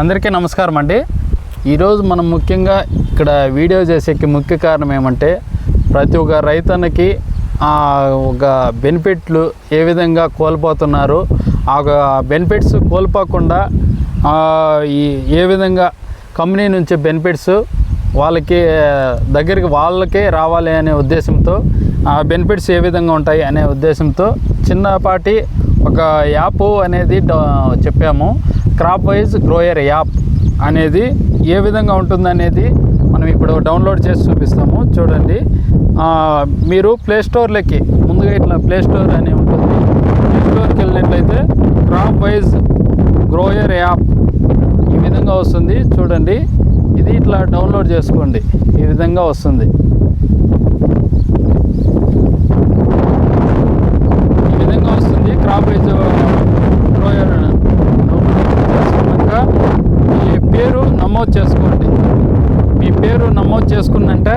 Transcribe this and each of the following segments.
అందరికీ నమస్కారం అండి. ఈరోజు మనం ముఖ్యంగా ఇక్కడ వీడియో చేసేకి ముఖ్య కారణం ఏమంటే ప్రతి ఒక్క రైతన్నకి ఆ ఒక బెనిఫిట్లు ఏ విధంగా కోల్పోతున్నారు ఆ ఒక బెనిఫిట్స్ కోల్పోకుండా ఈ ఏ విధంగా కంపెనీ నుంచి బెనిఫిట్స్ వాళ్ళకి దగ్గరికి వాళ్ళకే రావాలి అనే ఉద్దేశంతో ఆ బెనిఫిట్స్ ఏ విధంగా ఉంటాయి అనే ఉద్దేశంతో చిన్నపాటి ఒక యాప్ అనేది చెప్పాము. క్రాప్ వైజ్ గ్రోయర్ యాప్ అనేది ఏ విధంగా ఉంటుందనేది మనం ఇప్పుడు డౌన్లోడ్ చేసి చూపిస్తాము. చూడండి. మీరు ప్లే స్టోర్లోకి ముందుగా ఇట్లా ప్లే స్టోర్ అని ఉంటుంది. ప్లే స్టోర్కి వెళ్ళినట్లయితే క్రాప్ వైజ్ గ్రోయర్ యాప్ ఈ విధంగా వస్తుంది. చూడండి. ఇది ఇట్లా డౌన్లోడ్ చేసుకోండి. ఈ విధంగా వస్తుంది ఈ విధంగా వస్తుంది క్రాప్ వైజ్ గ్రోయర్ చేసుకున్నాక మీ పేరు నమోదు చేసుకోండి మీ పేరు నమోదు చేసుకుందంటే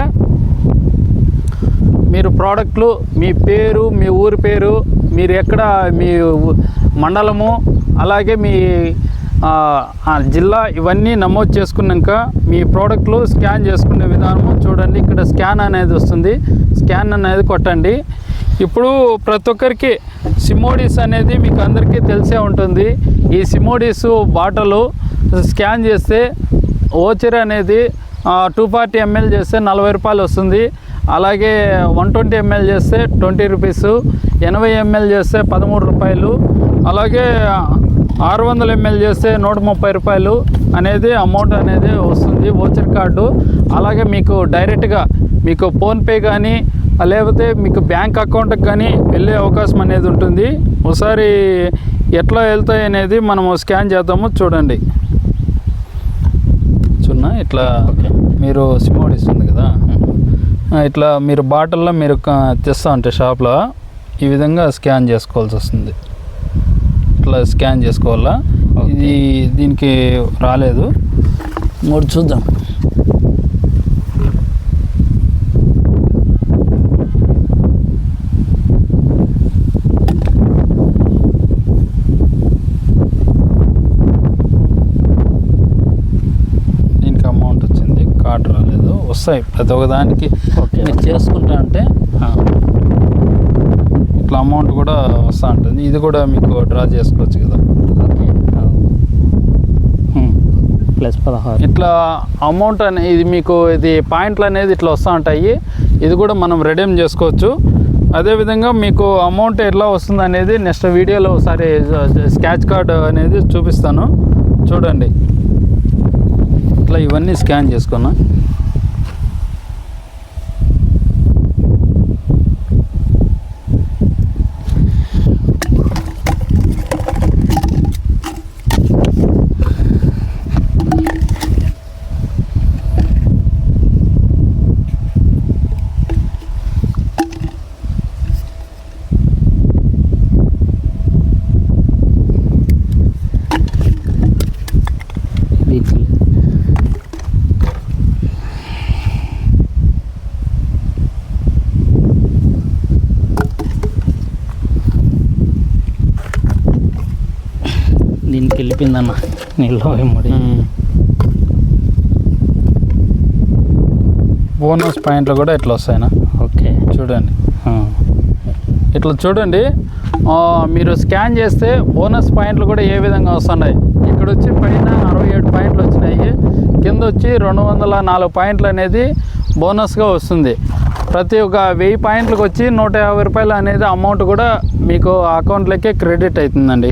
మీరు ప్రోడక్ట్లు మీ పేరు మీ ఊరి పేరు మీరు ఎక్కడ మీ మండలము అలాగే మీ జిల్లా ఇవన్నీ నమోదు చేసుకున్నాక మీ ప్రోడక్ట్లు స్కాన్ చేసుకునే విధానము చూడండి. ఇక్కడ స్కాన్ అనేది వస్తుంది. స్కాన్ అనేది కొట్టండి. ఇప్పుడు ప్రతి ఒక్కరికి సిమోడిస్ అనేది మీకు అందరికీ తెలిసే ఉంటుంది. ఈ సిమోడిస్ బాటలు స్కాన్ చేస్తే ఓచర్ అనేది టూ ఫార్టీ ఎంఎల్ చేస్తే నలభై రూపాయలు వస్తుంది. అలాగే వన్ ట్వంటీ ఎంఎల్ చేస్తే ట్వంటీ రూపీస్ ఎనభై ఎంఎల్ చేస్తే పదమూడు రూపాయలు అలాగే ఆరు వందల ఎంఎల్ చేస్తే నూట ముప్పై రూపాయలు అనేది అమౌంట్ అనేది వస్తుంది ఓచర్ కార్డు అలాగే మీకు డైరెక్ట్గా మీకు ఫోన్పే కానీ లేకపోతే మీకు బ్యాంక్ అకౌంట్కి కానీ వెళ్ళే అవకాశం అనేది ఉంటుంది. ఒకసారి ఎట్లా వెళ్తాయి అనేది మనము స్కాన్ చేద్దాము చూడండి. చూన్నా ఇట్లా మీరు సిమోడ్ ఇస్తుంది కదా. ఇట్లా మీరు బాటిల్లో మీరు తెస్తా ఉంటే షాప్లో ఈ విధంగా స్కాన్ చేసుకోవాల్సి వస్తుంది. ఇట్లా స్కాన్ చేసుకోవాలా? ఇది దీనికి రాలేదు. మూడు చూద్దాం దీనికి అమౌంట్ కార్డు రాలేదు వస్తాయి ప్రతి ఒక్క దానికి. ఓకే. మీరు చేసుకుంటా అంటే ఇట్లా అమౌంట్ కూడా వస్తూ ఉంటుంది. ఇది కూడా మీకు డ్రా చేసుకోవచ్చు కదా. ప్లస్ పదహారు. ఇట్లా అమౌంట్ అనే ఇది మీకు ఇది పాయింట్లు అనేది ఇట్లా వస్తూ ఉంటాయి. ఇది కూడా మనం రెడీమ్ చేసుకోవచ్చు. అదేవిధంగా మీకు అమౌంట్ ఎట్లా వస్తుంది అనేది నెక్స్ట్ వీడియోలో ఒకసారి స్కాచ్ కార్డ్ అనేది చూపిస్తాను. చూడండి. ఇట్లా ఇవన్నీ స్కాన్ చేసుకున్నా దీనికి దీనికి వెళ్ళిపోయిందన్న. నీళ్ళు ముడి. బోనస్ పాయింట్లు కూడా ఇట్లా వస్తాయినా ఓకే. చూడండి. ఇట్లా చూడండి. మీరు స్కాన్ చేస్తే బోనస్ పాయింట్లు కూడా ఏ విధంగా వస్తున్నాయి? ఇక్కడ వచ్చి పైన అరవై ఏడు పాయింట్లు వచ్చినాయి. కింద వచ్చి రెండు వందల నాలుగు పాయింట్లు అనేది బోనస్గా వస్తుంది. ప్రతి ఒక్క వెయ్యి పాయింట్లకు వచ్చి నూట యాభై రూపాయలు అనేది అమౌంట్ కూడా మీకు అకౌంట్లోకి క్రెడిట్ అవుతుందండి.